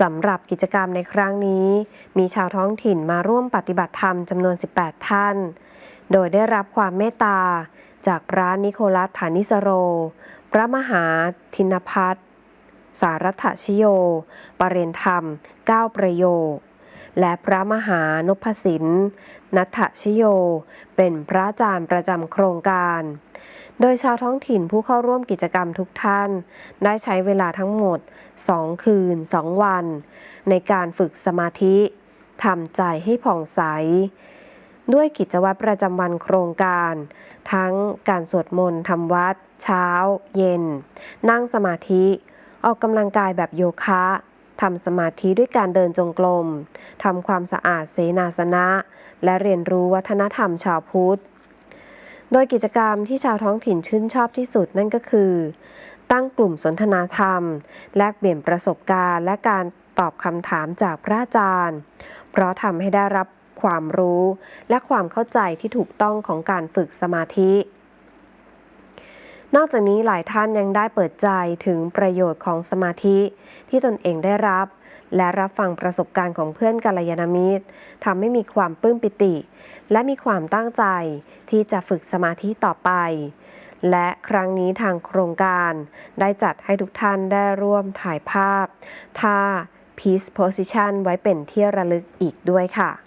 สำหรับกิจกรรมในครั้งนี้ มีชาวท้องถิ่นมาร่วมปฏิบัติธรรมจำนวน 18 ท่าน โดยได้รับความเมตตา จากพระนิโคลัสฐานิสโร พระมหาธินพัฒน์สารัตชโย ปรเรนธรรม 9 ประโยค และพระมหานพสินนัทธชโย เป็นพระอาจารย์ประจำโครงการ โดยชาวท้องถิ่นผู้เข้าร่วมกิจกรรมทุกท่าน ได้ใช้เวลาทั้งหมด 2 คืน 2 วัน ในการฝึกสมาธิทำใจให้ผ่องใส ด้วยกิจวัตรประจำวันโครงการ ทั้งการสวดมนต์ทำวัด เช้า เย็น นั่งสมาธิ ออกกำลังกายแบบโยคะ ทำสมาธิด้วยการเดินจงกรมทำความสะอาดเสนาสนะ และเรียนรู้วัฒนธรรมชาวพุทธ โดยกิจกรรมที่ชาวท้องถิ่นชื่นชอบที่สุดนั่นก็คือ ตั้งกลุ่มสนทนาธรรม แลกเปลี่ยนประสบการณ์และการตอบคำถามจากพระอาจารย์ เพราะทำให้ได้รับความรู้และความเข้าใจที่ถูกต้องของการฝึกสมาธิ นอกจากนี้หลายท่านยังได้เปิดใจถึงประโยชน์ของสมาธิที่ตนเองได้รับ และรับฟังประสบการณ์ของเพื่อนกัลยาณมิตรทำให้มีความปลื้มปิติ และมีความตั้งใจที่จะฝึกสมาธิต่อไป และครั้งนี้ทางโครงการได้จัดให้ทุกท่านได้ร่วมถ่ายภาพท่า Peace Position ไว้เป็นที่ระลึกอีกด้วยค่ะ